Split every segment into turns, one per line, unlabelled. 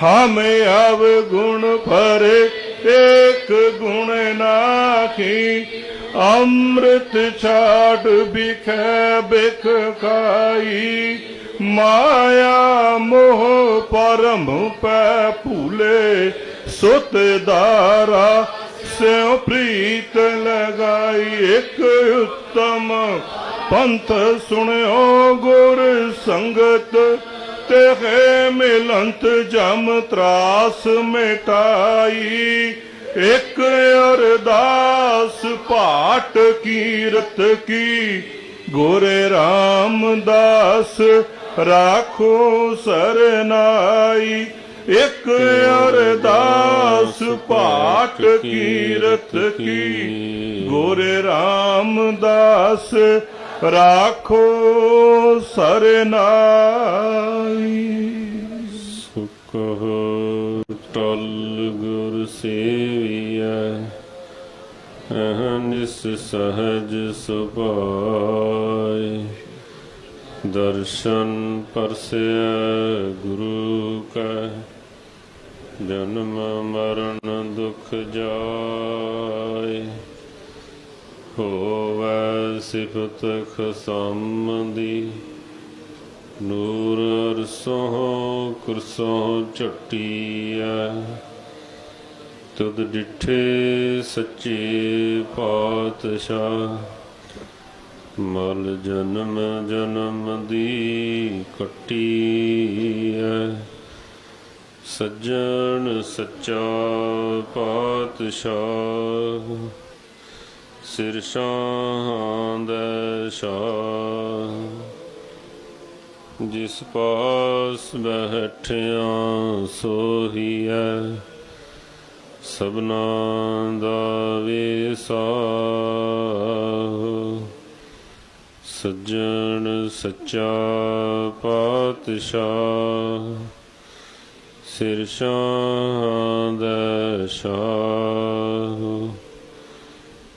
ਹਮ ਅਵ ਗੁਣ ਪਰ ਇੱਕ ਗੁਣ ਨਾਖੀ ਅੰਮ੍ਰਿਤ ਛਾੜ ਬਿਖੈ ਬਿਖ ਖਾਈ। ਮਾਇਆ ਮੋਹ ਪਰਮ ਪੈ ਭੂਲੇ, ਸੁਤ ਦਾਰਾ ਸਿਉ ਪ੍ਰੀਤ ਲਗਾਈ। ਇੱਕ ਉਤਮ ਪੰਥ ਸੁਣਿਓ ਗੁਰ ਸੰਗਤ ਤੇਹੇ ਮਿਲੰਤ, ਜਮ ਤਰਾਸ ਮਿਟਾਈ। ਇੱਕ ਅਰਦਾਸ ਪਾਟ ਕੀਰਤ ਕੀ, ਗੋਰੇ ਰਾਮਦਾਸ ਰਾਖੋ ਸਰਨਾਈ। ਇੱਕ ਅਰਦਾਸ ਪਾਠ ਕੀਰਤ ਕੀ, ਗੋਰੇ ਰਾਮਦਾਸ ਰਾਖੋ ਸਰਨਾਈ
ਸੁਖ ਟਲ ਗੁਰ ਸੇਵੀਐ ਅਹਨਿਸ ਸਹਜ ਸੁਭਾਇ ਦਰਸ਼ਨ ਪਰਸੈ ਗੁਰੂ ਕੈ, ਜਨਮ ਮਰਨ ਦੁਖ ਜਾਏ। ਹੋਵੈ ਸਿਫਤ ਖਸਮਦੀ ਨੂਰ ਅਰਸੋਂ ਕੁਰਸੋਂ ਝਟੀਐ। ਤੁਧ ਡਿਠੇ ਸੱਚੇ ਪਾਤਸ਼ਾਹ। ਮਲ ਜਨਮ ਜਨਮ ਦੀ ਕੱਟੀਐ। ਸੱਜਣ ਸੱਚਾ ਪਾਤਸ਼ਾਹ। ਸਿਰ ਸ਼ਾਹਾਂ ਸ਼ਾਹ ਜਿਸ ਪਾਸ ਬੈਠਿਆ ਸੋਹੀਐ ਸਭਨਾ ਦਾ ਵੇਸਾ ਸੱਜਣ ਸੱਚਾ ਪਾਤਸ਼ਾਹ, ਸਿਰ ਸ਼ਾਹਾਂ ਦਾ ਸ਼ਾਹ।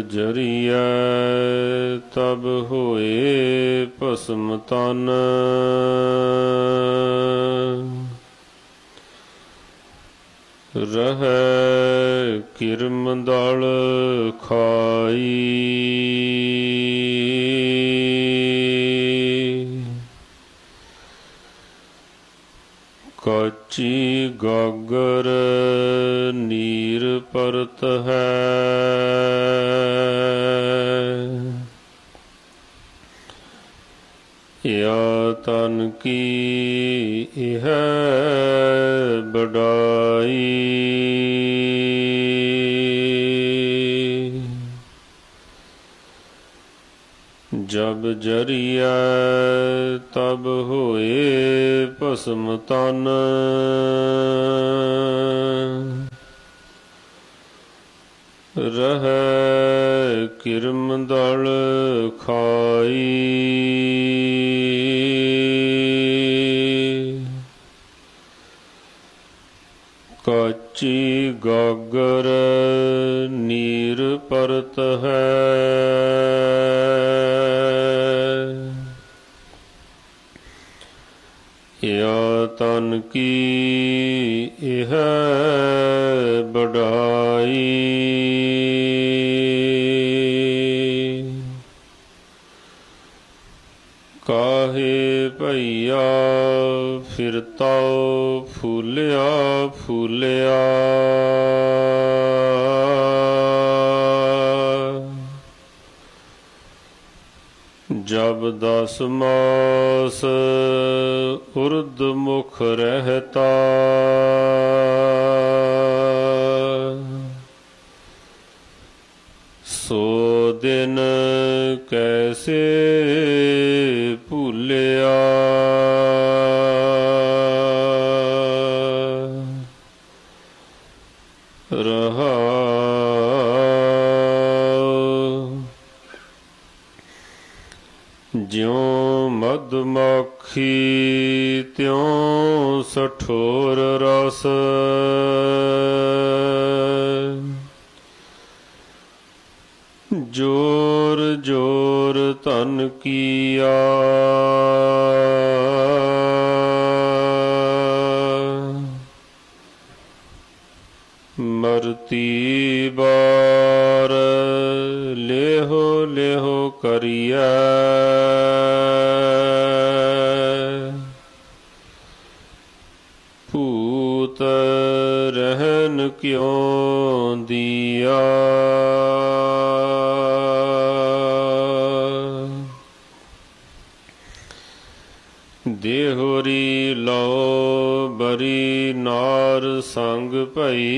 ਜਬ ਜਰੀਐ ਤਬ ਹੋਏ ਭਸਮ ਤਨ। ਰਹਿ ਕਿਰਮ ਦਲ ਖਾਈ। ਕਾਚੀ ਗਾਗਰ ਨੀਰ ਪਰਤ ਹੈ। ਯਾ ਤਨ ਕੀ ਇਹ ਬੜਾਈ ਜਬ ਜਰੀਐ ਤਬ ਹੋਏ ਭਸਮ ਤਨ। ਰਹਿ ਕਿਰਮ ਦਲ ਖਾਈ। ਕਾਚੀ ਗਾਗਰ ਨੀਰ ਪਰਤ ਹੈ ਤਨ ਕੀ ਇਹ ਬੜਾਈ ਕਾਹੇ ਭਈਆ ਫਿਰਤਾ ਫੁੱਲਿਆ ਫੂਲਿਆ। ਜਬ ਦਸ ਮਾਸ ਉਰਦ ਮੁਖ ਰਹਤਾ। ਸੋ ਦਿਨ ਕੈਸੇ ਜਿਉ ਮਧਮਾਖੀ ਤਿਉ ਸਠੋਰ ਰਸ। ਜੋਰ ਜੋਰ ਧਨ ਕੀਆ। ਭੂਤ ਰਹਿਨ ਕਿਉ ਦੀਆ? ਦੇਹੋਰੀ ਲੋ ਬਰੀ ਨਾਰ ਸੰਗ ਭਈ।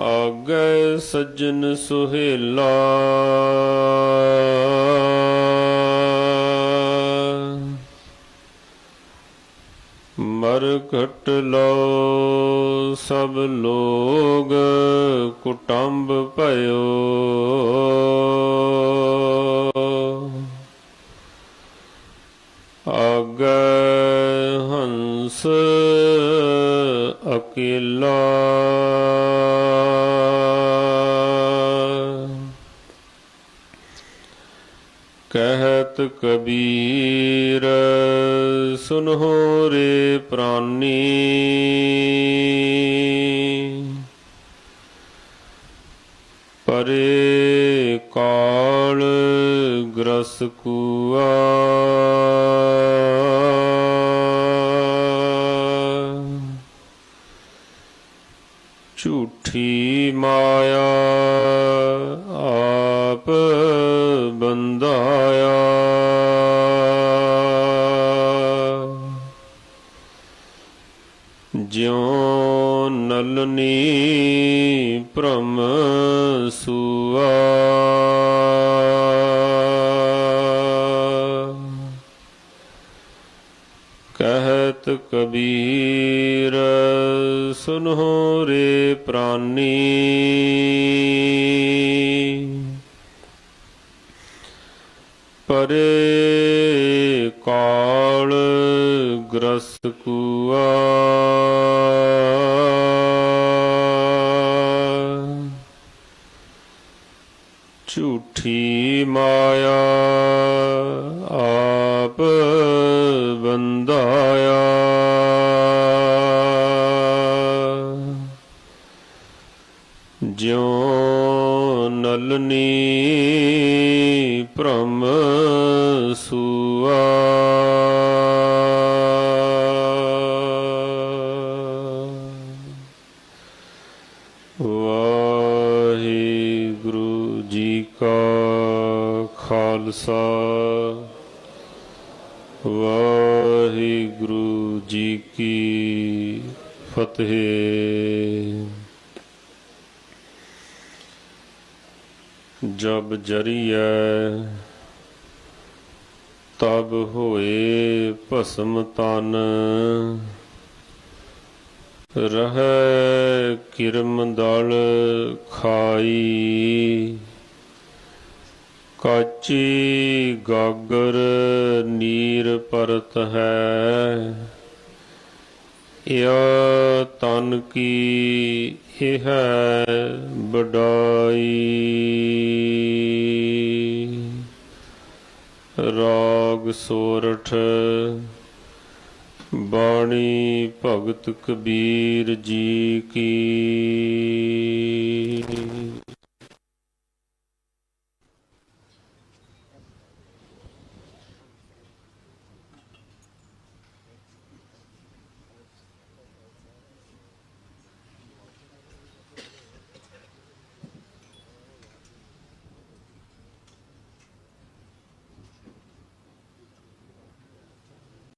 ਆਗੈ ਸੱਜਣ ਸੁਹੇਲਾ। ਮਰ ਘਟ ਲੋ ਸਭ ਲੋਗ ਕੁਟੰਬ ਭਇਓ। ਆਗੈ ਹੰਸ ਅਕੇਲਾ। ਕਹਿਤ ਕਬੀਰ ਸੁਨਹੁ ਰੇ ਪ੍ਰਾਨੀ। ਪਰੇ ਕਾਲ ਗ੍ਰਸ ਕੁਆ ਜਿਉ ਨਲਨੀ ਭ੍ਰਮ ਸੁਆ। ਕਹਿਤ ਕਬੀਰ ਸੁਨੋ ਰੇ ਪ੍ਰਾਨੀ। ਪਰੇ ਗ੍ਰਸ ਕੂਆ। ਝੂਠੀ ਮਾਇਆ ਆਪ ਬੰਦਾਇਆ। ਜਿਉ ਨਲਨੀ ਭ੍ਰਮ ਸੂ ਵਾਹਿਗੁਰੂ ਜੀ ਕੀ ਫਤਿਹ। ਜਬ ਜਰੀਐ ਤਬ ਹੋਏ ਭਸਮ ਤਨ। ਰਹਿ ਕਿਰਮ ਦਲ ਖਾਈ। ਕਾਚੀ ਗਾਗਰ ਨੀਰ ਪਰਤ ਹੈ। ਯਾ ਤਨ ਕੀ ਇਹ ਹੈ ਬਡਾਈ ਰਾਗ ਸੋਰਠ ਬਾਣੀ ਭਗਤ ਕਬੀਰ ਜੀ ਕੀ।